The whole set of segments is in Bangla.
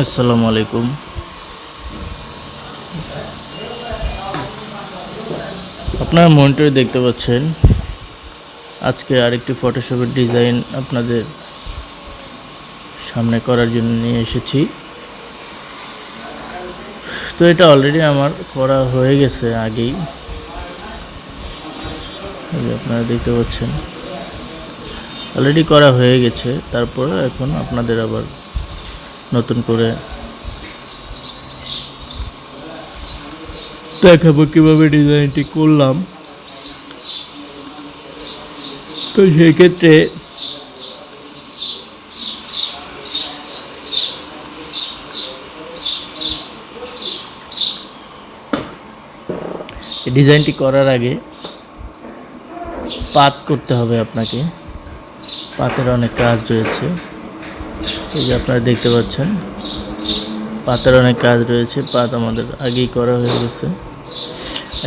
আসসালামু আলাইকুম। আপনারা মনিটরে দেখতে পাচ্ছেন, আজকে আরেকটি ফটোশপের ডিজাইন আপনাদের সামনে করার জন্য নিয়ে এসেছি। তো এটা অলরেডি আমার করা হয়ে গেছে আগেই। আপনারা দেখতে পাচ্ছেন অলরেডি করা হয়ে গেছে, তারপরে এখন আপনাদের আবার নতুন করে। দেখাবো কীভাবে ডিজাইনটি করলাম। তো সেক্ষেত্রে ডিজাইনটি করার আগে পাত করতে হবে আপনাকে। পাতের অনেক কাজ রয়েছে। এই যে আপনারা দেখতে পাচ্ছেন, পাতের অনেক কাজ রয়েছে, পাত আমাদের আগেই করা হয়ে গেছে।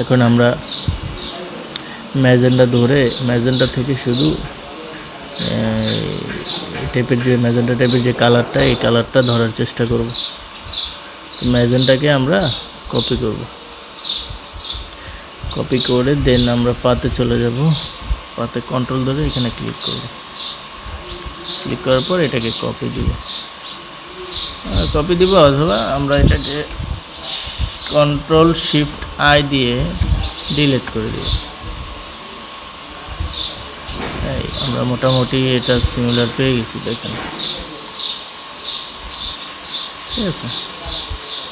এখন আমরা ম্যাজেন্ডা ধরে ম্যাজেন্ডা থেকে শুধু টেপের যে ম্যাজেন্ডা টেপের যে কালারটা, এই কালারটা ধরার চেষ্টা করব। ম্যাজেন্ডাকে আমরা কপি করব। কপি করে দেন আমরা পাতে চলে যাব। পাতে কন্ট্রোল ধরে এখানে ক্লিক করব। ক্লিক করার পর এটাকে কপি দিব। কপি দিব অথবা আমরা এটাকে কন্ট্রোল শিফট আই দিয়ে ডিলিট করে দিব। এই, আমরা মোটামুটি এটা সিমিলার পেয়ে গেছি, দেখেন। ঠিক আছে?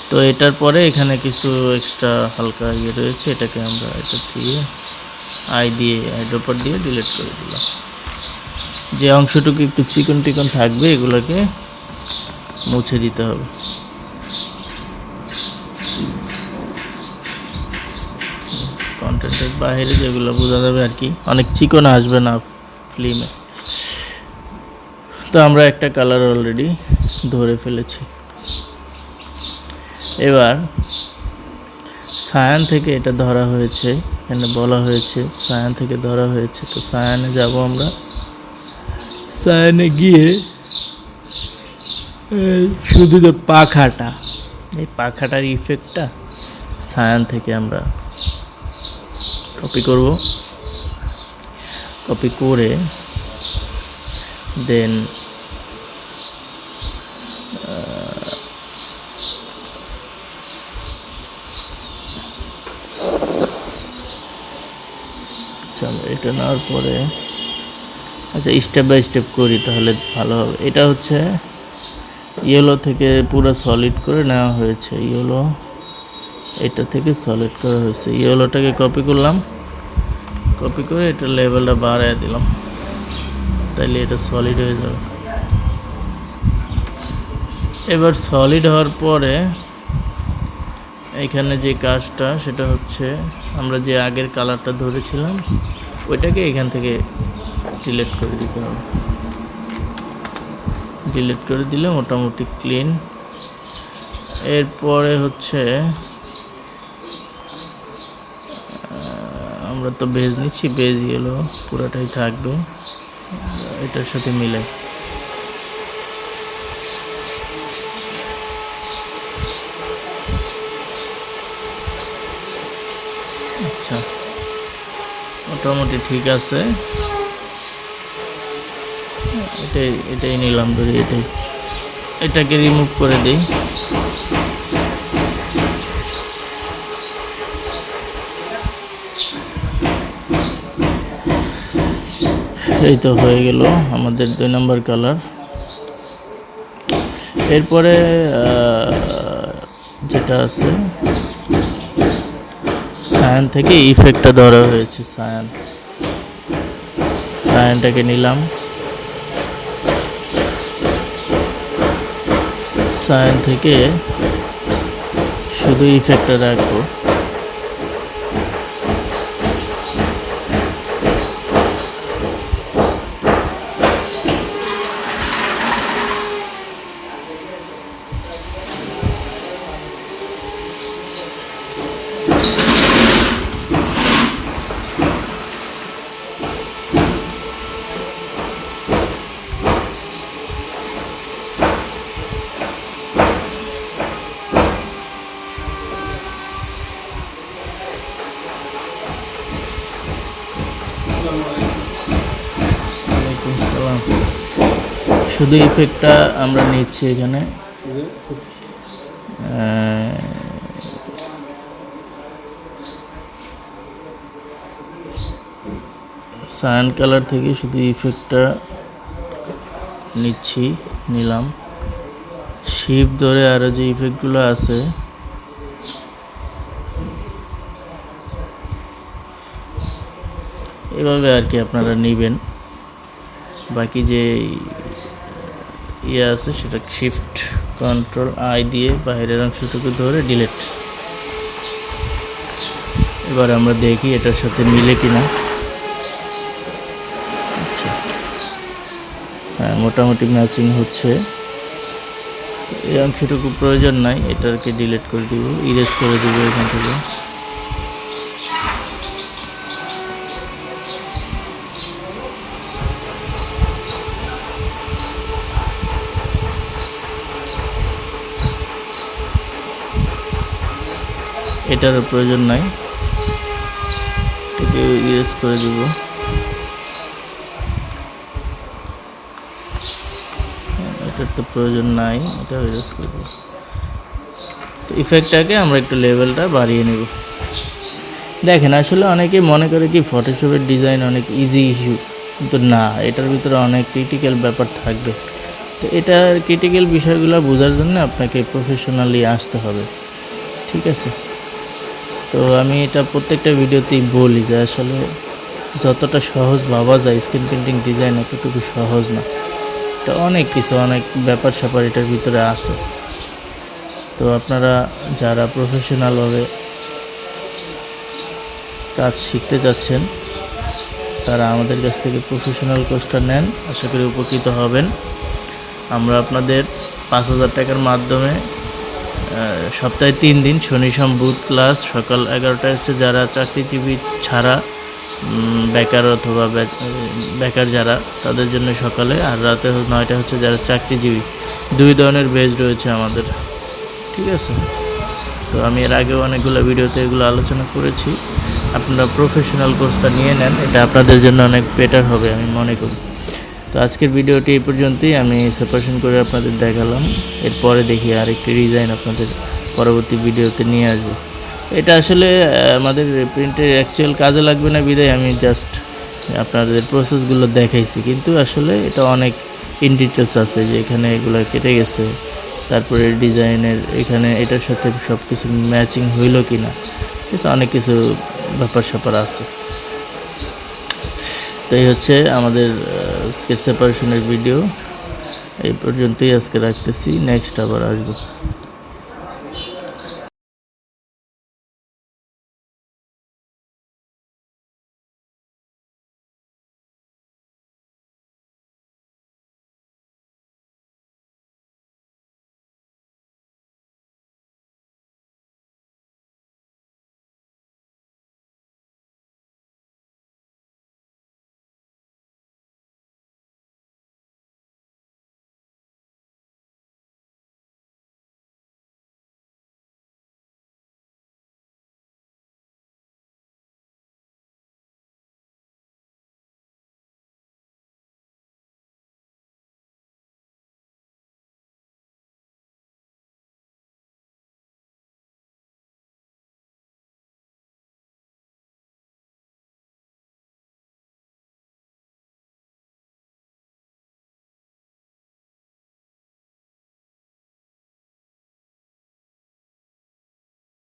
তো এটার পরে এখানে কিছু এক্সট্রা হালকা ইয়ে রয়েছে, এটাকে আমরা এটা দিয়ে আই দিয়ে আইড্রপার দিয়ে ডিলিট করে দিলাম। যে অংশটুকু একটু চিকন টিকন থাকবে, এগুলোকে মুছে দিতে হবে। কন্টেন্টের বাইরে যেগুলো বোঝা যাবে আর কি, অনেক চিকন আসবে না ফিল্মে। তো আমরা একটা কালার অলরেডি ধরে ফেলেছি। এবার সায়ান থেকে এটা ধরা হয়েছে, এখানে বলা হয়েছে সায়ান থেকে ধরা হয়েছে। তো সায়ানে যাব আমরা। সায়ানে গিয়ে শুধু যে পাখাটা, এই পাখাটার ইফেক্টটা সায়ান থেকে আমরা কপি করব। কপি করে দেন আচ্ছা এটা নেওয়ার পরে আচ্ছা স্টেপ বাই স্টেপ করি তাহলে ভালো হবে। এটা হচ্ছে ইয়েলো থেকে পুরো সলিড করে নেওয়া হয়েছে। ইয়েলো এটা থেকে সলিড করা হয়েছে। ইয়েলোটাকে কপি করলাম। কপি করে এটা লেভেলটা বাড়ায় দিলাম। তাইলে এটা সলিড হয়ে যাবে। এবার সলিড হওয়ার পরে এখানে যে কাজটা, সেটা হচ্ছে আমরা যে আগের কালারটা ধরেছিলাম, ওইটাকে এখান থেকে ডিলিট করে দিতে হবে। ডিলিট করে দিলে মোটামুটি ক্লিন এরপরে হচ্ছে আমরা তো বেজ নিচ্ছি বেজ গেলো পুরোটাই থাকবে। এটার সাথে মিলে আচ্ছা মোটামুটি ঠিক আছে। এটাই এটাই নিলাম ধরি, এটাই। এটাকে রিমুভ করে দিই। এই তো হয়ে গেল আমাদের দুই নম্বর কালার এরপরে যেটা আছে সায়ান থেকে ইফেক্টটা ধরা হয়েছে সায়ান সায়ানটাকে নিলাম। সায়ান থেকে শুধু ইফেক্টটা রাখব শুধু ইফেক্টটা আমরা নিচ্ছি এখানে। সায়ান কালার থেকে শুধু ইফেক্টটা নিচ্ছি, নিলাম। শিপ ধরে আরও যে ইফেক্টগুলো আছে, এভাবে আর কি আপনারা নেবেন। বাকি যে ইয়ে আছে, সেটা শিফট কন্ট্রোল আই দিয়ে বাইরের অংশটুকু ধরে ডিলেট এবার আমরা দেখি এটার সাথে মিলে কিনা। আচ্ছা। হ্যাঁ মোটামুটি ম্যাচিং হচ্ছে। এই অংশটুকু প্রয়োজন নাই এটাকে ডিলিট করে দিব ইরেজ করে দেবো এখান থেকে। এটারও প্রয়োজন নাই। এটাকে ইরেজ করে দিব। এটার তো প্রয়োজন নাই এটা ইরেজ করে দিব। তো ইফেক্টটাকে আমরা একটু লেভেলটা বাড়িয়ে নেব। দেখেন, আসলে অনেকেই মনে করে কি ফটোশপের ডিজাইন অনেক ইজি ইস্যু কিন্তু না, এটার ভিতরে অনেক ক্রিটিক্যাল ব্যাপার থাকবে। তো এটার ক্রিটিক্যাল বিষয়গুলো বোঝার জন্য আপনাকে প্রফেশনালি আসতে হবে। ঠিক আছে? তো আমি এটা প্রত্যেকটা ভিডিওতেই বলি যে আসলে যতটা সহজ ভাবা যায় স্ক্রিন পেন্টিং ডিজাইন অতটুকু সহজ না। তো অনেক কিছু, অনেক ব্যাপার স্যাপার এটার ভিতরে আছে। তো আপনারা যারা প্রফেশনালভাবে কাজ শিখতে যাচ্ছেন, তারা আমাদের কাছ থেকে প্রফেশনাল কোর্সটা নেন, আশা করি উপকৃত হবেন। আমরা আপনাদের পাঁচ হাজার টাকার মাধ্যমে সপ্তাহে তিন দিন, শনি সোম বুধ ক্লাস, সকাল এগারোটায় হচ্ছে যারা চাকরিজীবী ছাড়া বেকার অথবা বেকার যারা, তাদের জন্য সকালে, আর রাতে নয়টা হচ্ছে যারা চাকরিজীবী। দুই ধরনের বেজ রয়েছে আমাদের, ঠিক আছে? তো আমি এর আগেও অনেকগুলো ভিডিওতে এগুলো আলোচনা করেছি। আপনারা প্রফেশনাল কোর্সটা নিয়ে নেন, এটা আপনাদের জন্য অনেক বেটার হবে, আমি মনে করি। তো আজকের ভিডিওটি এই পর্যন্তই। আমি সেপারেশন করে আপনাদের দেখালাম। এরপরে দেখি আরেকটি ডিজাইন আপনাদের পরবর্তী ভিডিওতে নিয়ে আসব। এটা আসলে আমাদের প্রিন্টের অ্যাকচুয়াল কাজে লাগবে না বিদায়। আমি জাস্ট আপনাদের প্রসেসগুলো দেখাইছি। কিন্তু আসলে এটা অনেক ইন ডিটেলস আছে যে এখানে এগুলো কেটে গেছে। তারপরে ডিজাইনের এখানে এটার সাথে সব কিছু ম্যাচিং হইল কি না অনেক কিছু ব্যাপার স্যাপার আছে। তো এই হচ্ছে আমাদের স্কেচ সেপারেশনের ভিডিও এই পর্যন্তই আজকে রাখতেছি। নেক্সট আবার আসব।